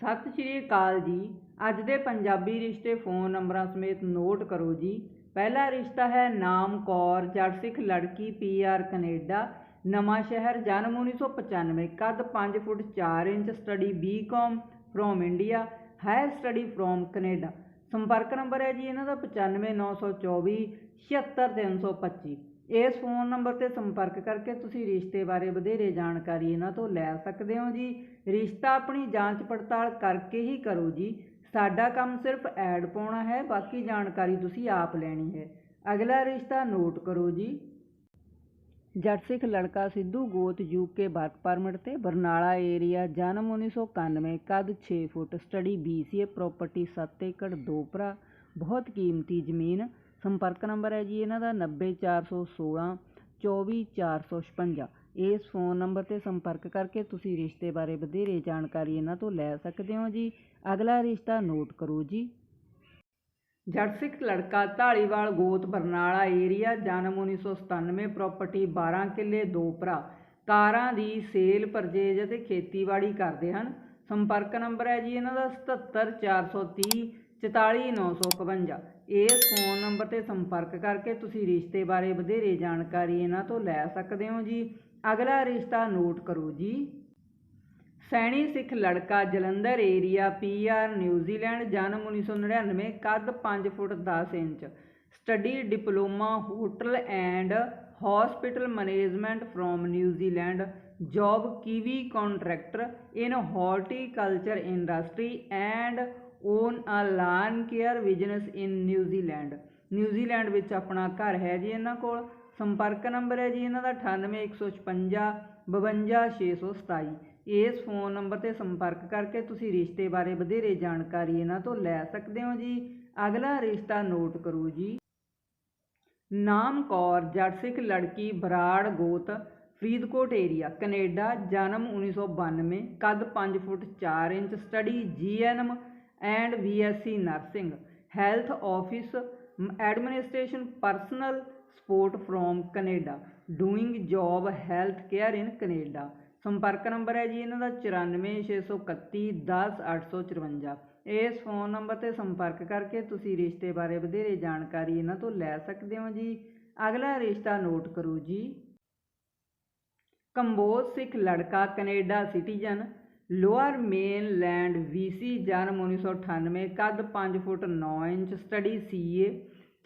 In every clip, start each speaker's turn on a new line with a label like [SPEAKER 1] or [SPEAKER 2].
[SPEAKER 1] ਸਤਿ ਸ਼੍ਰੀ ਅਕਾਲ ਜੀ। ਅੱਜ ਦੇ ਪੰਜਾਬੀ ਰਿਸ਼ਤੇ ਫੋਨ ਨੰਬਰਾਂ ਸਮੇਤ ਨੋਟ ਕਰੋ ਜੀ। ਪਹਿਲਾ ਰਿਸ਼ਤਾ ਹੈ ਨਾਮ ਕੌਰ, ਜੱਟ ਸਿੱਖ ਲੜਕੀ ਪੀਆਰ ਕੈਨੇਡਾ, ਨਵਾਂ ਸ਼ਹਿਰ ਜਨਮ 1995 ਕੱਦ 5 foot 4 inch, study BCom from India, higher study from Canada. ਸੰਪਰਕ ਨੰਬਰ ਹੈ ਜੀ ਇਹਨਾਂ ਦਾ 95924 76325 ਇਸ ਫੋਨ ਨੰਬਰ ਤੇ ਸੰਪਰਕ ਕਰਕੇ ਤੁਸੀਂ ਰਿਸ਼ਤੇ ਬਾਰੇ ਵਧੇਰੇ ਜਾਣਕਾਰੀ ਇਹਨਾਂ ਤੋਂ ਲੈ ਸਕਦੇ ਹੋ ਜੀ। ਰਿਸ਼ਤਾ ਆਪਣੀ ਜਾਂਚ ਪੜਤਾਲ ਕਰਕੇ ਹੀ ਕਰੋ ਜੀ। ਸਾਡਾ ਕੰਮ ਸਿਰਫ ਐਡ ਪਾਉਣਾ ਹੈ, ਬਾਕੀ ਜਾਣਕਾਰੀ ਤੁਸੀਂ ਆਪ ਲੈਣੀ ਹੈ। ਅਗਲਾ ਰਿਸ਼ਤਾ ਨੋਟ ਕਰੋ ਜੀ। ਜੱਟ ਸਿੱਖ ਲੜਕਾ ਸਿੱਧੂ ਗੋਤ ਯੂਕੇ ਵਰਕ ਪਰਮਿਟ ਤੇ ਬਰਨਾਲਾ ਏਰੀਆ, ਜਨਮ 1991 ਕੱਦ 6 ਫੁੱਟ, ਸਟੱਡੀ BCA ਪ੍ਰਾਪਰਟੀ 7 ਏਕੜ, ਦੋ ਭਰਾ, ਬਹੁਤ ਕੀਮਤੀ ਜ਼ਮੀਨ ਸੰਪਰਕ ਨੰਬਰ ਹੈ ਜੀ ਇਹਨਾਂ ਦਾ 90416 24456 ਇਸ ਫੋਨ ਨੰਬਰ ਤੇ ਸੰਪਰਕ ਕਰਕੇ ਤੁਸੀਂ ਰਿਸ਼ਤੇ ਬਾਰੇ ਵਧੇਰੇ ਜਾਣਕਾਰੀ ਇਹਨਾਂ ਤੋਂ ਲੈ ਸਕਦੇ ਹੋ ਜੀ। ਅਗਲਾ ਰਿਸ਼ਤਾ ਨੋਟ ਕਰੋ ਜੀ। ਜੱਟ ਸਿੱਖ ਲੜਕਾ ਢਾਲੀਵਾਲ ਗੋਤ ਬਰਨਾਲਾ ਏਰੀਆ, ਜਨਮ 1997 ਪ੍ਰਾਪਰਟੀ 12 ਕਿੱਲੇ, ਦੋ ਭਰਾ। ਕਾਰਾਂ ਦੀ ਸੇਲ ਪਰਚੇਜ ਅਤੇ ਖੇਤੀਬਾੜੀ ਕਰਦੇ ਹਨ। ਸੰਪਰਕ ਨੰਬਰ ਹੈ ਜੀ ਇਹਨਾਂ ਦਾ 77430 44951 ਇਸ ਫੋਨ ਨੰਬਰ ਤੇ ਸੰਪਰਕ ਕਰਕੇ ਤੁਸੀਂ ਰਿਸ਼ਤੇ ਬਾਰੇ ਵਧੇਰੇ ਜਾਣਕਾਰੀ ਇਹਨਾਂ ਤੋਂ ਲੈ ਸਕਦੇ ਹੋ ਜੀ। ਅਗਲਾ ਰਿਸ਼ਤਾ ਨੋਟ ਕਰੋ ਜੀ। ਸੈਣੀ ਸਿੱਖ ਲੜਕਾ ਜਲੰਧਰ ਏਰੀਆ ਪੀਆਰ ਨਿਊਜ਼ੀਲੈਂਡ, ਜਨਮ 1999 ਕੱਦ 5 foot 10 inch, study diploma, hotel and hospital management from New Zealand, job Kiwi contractor, in horticulture industry and own a lawn care business in New Zealand New Zealand ਵਿੱਚ ਆਪਣਾ ਘਰ ਹੈ ਜੀ ਇਹਨਾਂ ਕੋਲ। ਸੰਪਰਕ ਨੰਬਰ ਹੈ ਜੀ ਇਹਨਾਂ ਦਾ 98156 52627 ਇਸ ਫੋਨ ਨੰਬਰ ਤੇ ਸੰਪਰਕ ਕਰਕੇ ਤੁਸੀਂ ਰਿਸ਼ਤੇ ਬਾਰੇ ਵਧੇਰੇ ਜਾਣਕਾਰੀ ਇਹਨਾਂ ਤੋਂ ਲੈ ਸਕਦੇ ਹੋ ਜੀ। ਅਗਲਾ ਰਿਸ਼ਤਾ ਨੋਟ ਕਰੋ ਜੀ। ਨਾਮ ਕੌਰ, ਜੱਟ ਲੜਕੀ, ਬਰਾੜ, ਗੋਤ, ਫਰੀਦਕੋਟ ਏਰੀਆ ਕੈਨੇਡਾ, ਜਨਮ 1992 ਕੱਦ 5 foot 4 inch, study GNM and BSc nursing, health office administration, personal support from Canada, doing job health care in Canada. ਸੰਪਰਕ ਨੰਬਰ ਹੈ ਜੀ ਇਹਨਾਂ ਦਾ 94631 10854 ਇਸ ਫੋਨ ਨੰਬਰ ਤੇ ਸੰਪਰਕ ਕਰਕੇ ਤੁਸੀਂ ਰਿਸ਼ਤੇ ਬਾਰੇ ਵਧੇਰੇ ਜਾਣਕਾਰੀ ਇਹਨਾਂ ਤੋਂ ਲੈ ਸਕਦੇ ਹੋ ਜੀ। ਅਗਲਾ ਰਿਸ਼ਤਾ ਨੋਟ ਕਰੋ ਜੀ। ਕੰਬੋਜ ਸਿੱਖ ਲੜਕਾ Canada citizen Lower Mainland BC ਜਨਮ 1998 ਕੱਦ 5 foot 9 inch, study CA,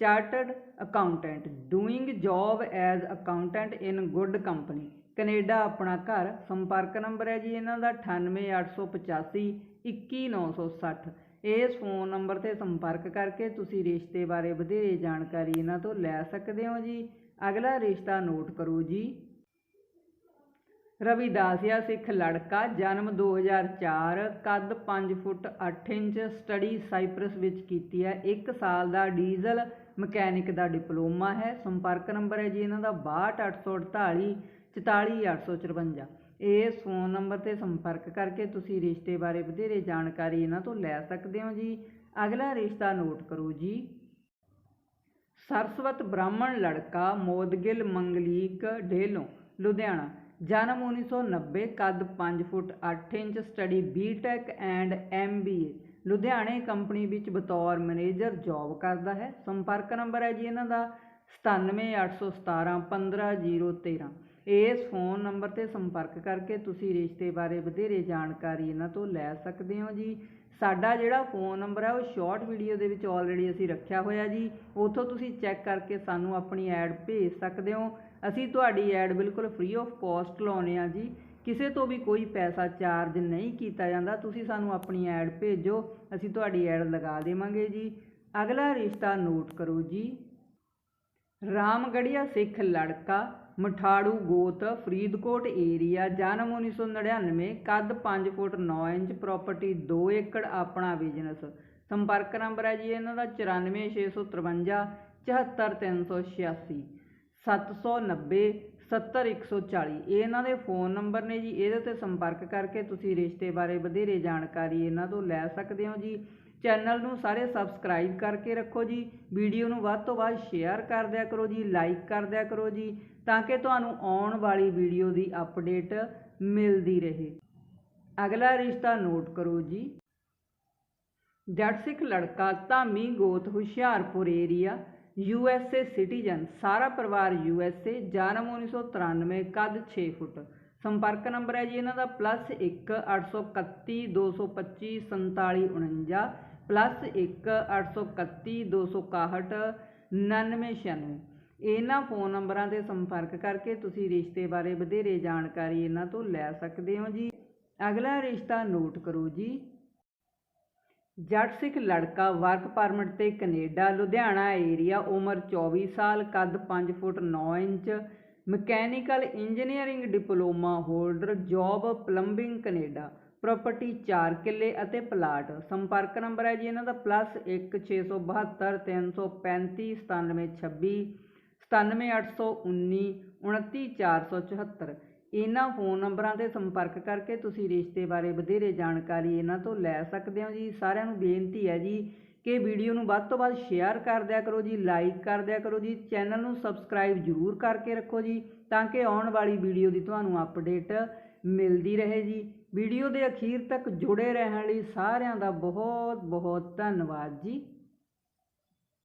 [SPEAKER 1] chartered accountant, doing job as accountant in good company. Canada ਆਪਣਾ ਘਰ, ਸੰਪਰਕ ਨੰਬਰ ਹੈ ਜੀ ਇਹਨਾਂ ਦਾ 98885 21960 ਇਸ ਫੋਨ ਨੰਬਰ ਤੇ ਸੰਪਰਕ ਕਰਕੇ ਤੁਸੀਂ ਰਿਸ਼ਤੇ ਬਾਰੇ ਵਧੇਰੇ ਜਾਣਕਾਰੀ ਇਹਨਾਂ ਤੋਂ ਲੈ ਸਕਦੇ ਹੋ ਜੀ। ਅਗਲਾ ਰਿਸ਼ਤਾ ਨੋਟ ਕਰੋ ਜੀ। ਰਵਿਦਾਸਿਆ ਸਿੱਖ ਲੜਕਾ, ਜਨਮ 2004 ਕੱਦ 5 ਫੁੱਟ 8 ਇੰਚ, ਸਟੱਡੀ ਸਾਈਪਰਸ ਵਿੱਚ ਕੀਤੀ ਹੈ। 1 ਸਾਲ ਦਾ ਡੀਜ਼ਲ ਮਕੈਨਿਕ ਦਾ ਡਿਪਲੋਮਾ ਹੈ। ਸੰਪਰਕ ਨੰਬਰ ਹੈ ਜੀ ਇਹਨਾਂ ਦਾ 62848 44854 ਇਸ ਫੋਨ ਨੰਬਰ ਤੇ ਸੰਪਰਕ ਕਰਕੇ ਤੁਸੀਂ ਰਿਸ਼ਤੇ ਬਾਰੇ ਵਧੇਰੇ ਜਾਣਕਾਰੀ ਇਹਨਾਂ ਤੋਂ ਲੈ ਸਕਦੇ ਹੋ ਜੀ। ਅਗਲਾ ਰਿਸ਼ਤਾ ਨੋਟ ਕਰੋ ਜੀ। ਸਰਸਵਤ ਬ੍ਰਾਹਮਣ ਲੜਕਾ ਮੋਦਗਿਲ ਮੰਗਲੀਕ ਢੇਲੋਂ, ਲੁਧਿਆਣਾ। ਜਨਮ 1990 ਕੱਦ 5 foot 8 inch, study BTech and MBA ਲੁਧਿਆਣੇ ਕੰਪਨੀ ਵਿੱਚ ਬਤੌਰ ਮੈਨੇਜਰ ਜੌਬ ਕਰਦਾ ਹੈ। ਸੰਪਰਕ ਨੰਬਰ ਹੈ ਜੀ ਇਹਨਾਂ ਦਾ 97817 15013 ਇਸ ਫੋਨ ਨੰਬਰ ਤੇ ਸੰਪਰਕ ਕਰਕੇ ਤੁਸੀਂ ਰਿਸ਼ਤੇ ਬਾਰੇ ਵਧੇਰੇ ਜਾਣਕਾਰੀ ਇਹਨਾਂ ਤੋਂ ਲੈ ਸਕਦੇ ਹੋ ਜੀ। ਸਾਡਾ ਜਿਹੜਾ ਫੋਨ ਨੰਬਰ ਹੈ ਉਹ ਸ਼ਾਰਟ ਵੀਡੀਓ ਦੇ ਵਿੱਚ ਆਲਰੇਡੀ ਅਸੀਂ ਰੱਖਿਆ ਹੋਇਆ ਜੀ। ਉੱਥੋਂ ਤੁਸੀਂ ਚੈੱਕ ਕਰਕੇ ਸਾਨੂੰ ਆਪਣੀ ਐਡ ਭੇਜ ਸਕਦੇ ਹੋ। ਅਸੀਂ ਤੁਹਾਡੀ ਐਡ ਬਿਲਕੁਲ ਫ੍ਰੀ ਆਫ ਕਾਸਟ ਲਾਉਨੇ ਆ ਜੀ। ਕਿਸੇ ਤੋਂ ਵੀ ਕੋਈ ਪੈਸਾ ਚਾਰਜ ਨਹੀਂ ਕੀਤਾ ਜਾਂਦਾ। ਤੁਸੀਂ ਸਾਨੂੰ ਆਪਣੀ ਐਡ ਭੇਜੋ, ਅਸੀਂ ਤੁਹਾਡੀ ਐਡ ਲਗਾ ਦੇਵਾਂਗੇ ਜੀ। ਅਗਲਾ ਰਿਸ਼ਤਾ ਨੋਟ ਕਰੋ ਜੀ। ਰਾਮਗੜੀਆ ਸਿੱਖ ਲੜਕਾ, ਮਠਾੜੂ ਗੋਤ, ਫਰੀਦਕੋਟ ਏਰੀਆ ਜਨਮ 1999 ਕੱਦ 5 ਫੁੱਟ 9 ਇੰਚ ਪ੍ਰਾਪਰਟੀ 2 ਏਕੜ, ਆਪਣਾ ਬਿਜ਼ਨਸ ਸੰਪਰਕ ਨੰਬਰ ਹੈ ਜੀ ਇਹਨਾਂ ਦਾ 94653 74386 790 70140 ਇਹ ਇਹਨਾਂ ਦੇ ਫੋਨ ਨੰਬਰ ਨੇ ਜੀ। ਇਹਦੇ ਤੇ ਸੰਪਰਕ ਕਰਕੇ ਤੁਸੀਂ ਰਿਸ਼ਤੇ ਬਾਰੇ ਵਧੇਰੇ ਜਾਣਕਾਰੀ ਇਹਨਾਂ ਤੋਂ ਲੈ ਸਕਦੇ ਹੋ ਜੀ। ਚੈਨਲ ਨੂੰ ਸਾਰੇ ਸਬਸਕ੍ਰਾਈਬ ਕਰਕੇ ਰੱਖੋ ਜੀ। ਵੀਡੀਓ ਨੂੰ ਵੱਧ ਤੋਂ ਵੱਧ ਸ਼ੇਅਰ ਕਰ ਦਿਆ ਕਰੋ ਜੀ। ਲਾਈਕ ਕਰ ਦਿਆ ਕਰੋ ਜੀ, ਤਾਂ ਕਿ ਤੁਹਾਨੂੰ ਆਉਣ ਵਾਲੀ ਵੀਡੀਓ ਦੀ ਅਪਡੇਟ ਮਿਲਦੀ ਰਹੇ। ਅਗਲਾ ਰਿਸ਼ਤਾ ਨੋਟ ਕਰੋ ਜੀ। ਜੱਟ ਸਿੱਖ ਲੜਕਾ ਧਾਮੀ ਗੋਤ Hoshiarpur area. U S A citizen, ਸਾਰਾ ਪਰਿਵਾਰ ਯੂ ਐਸ ਏ, ਜਨਮ 1993 ਕੱਦ 6 ਫੁੱਟ। ਸੰਪਰਕ ਨੰਬਰ ਹੈ ਜੀ ਇਹਨਾਂ ਦਾ, ਪਲੱਸ 1 831 225 4749 ਪਲੱਸ 1 831 261 9996 ਇਹਨਾਂ ਫੋਨ ਨੰਬਰਾਂ ਤੇ ਸੰਪਰਕ ਕਰਕੇ ਤੁਸੀਂ ਰਿਸ਼ਤੇ ਬਾਰੇ ਵਧੇਰੇ ਜਾਣਕਾਰੀ ਇਹਨਾਂ ਤੋਂ ਲੈ ਸਕਦੇ ਹੋ ਜੀ। ਅਗਲਾ ਰਿਸ਼ਤਾ ਨੋਟ ਕਰੋ ਜੀ। ਜੱਟ ਸਿੱਖ ਲੜਕਾ ਵਰਕ ਪਰਮਿਟ ਤੇ ਕੈਨੇਡਾ, ਲੁਧਿਆਣਾ ਏਰੀਆ ਉਮਰ 24 ਸਾਲ, ਕੱਦ 5 foot 9 inch, mechanical engineering diploma holder, job plumbing Canada, property 4 ਕਿੱਲੇ ਅਤੇ ਪਲਾਟ। ਸੰਪਰਕ ਨੰਬਰ ਹੈ ਜੀ ਇਹਨਾਂ ਦਾ ਪਲੱਸ 1 672 335 9726 97819 29474 ਇਹਨਾਂ ਫੋਨ ਨੰਬਰਾਂ ਤੇ ਸੰਪਰਕ ਕਰਕੇ ਤੁਸੀਂ ਰਿਸ਼ਤੇ ਬਾਰੇ ਵਧੇਰੇ ਜਾਣਕਾਰੀ ਇਹਨਾਂ ਤੋਂ ਲੈ ਸਕਦੇ ਹੋ ਜੀ। ਸਾਰਿਆਂ ਨੂੰ ਬੇਨਤੀ ਹੈ ਜੀ ਕਿ ਵੀਡੀਓ ਨੂੰ ਵੱਧ ਤੋਂ ਵੱਧ ਸ਼ੇਅਰ ਕਰ ਦਿਆ ਕਰੋ ਜੀ, ਲਾਈਕ ਕਰ ਦਿਆ ਕਰੋ ਜੀ, ਚੈਨਲ ਨੂੰ ਸਬਸਕ੍ਰਾਈਬ ਜ਼ਰੂਰ ਕਰਕੇ ਰੱਖੋ ਜੀ ਤਾਂ ਕਿ ਆਉਣ ਵਾਲੀ ਵੀਡੀਓ ਦੀ ਤੁਹਾਨੂੰ ਅਪਡੇਟ ਮਿਲਦੀ ਰਹੇ ਜੀ। ਵੀਡੀਓ ਦੇ ਅਖੀਰ ਤੱਕ ਜੁੜੇ ਰਹਿਣ ਲਈ ਸਾਰਿਆਂ ਦਾ ਬਹੁਤ ਬਹੁਤ ਧੰਨਵਾਦ ਜੀ।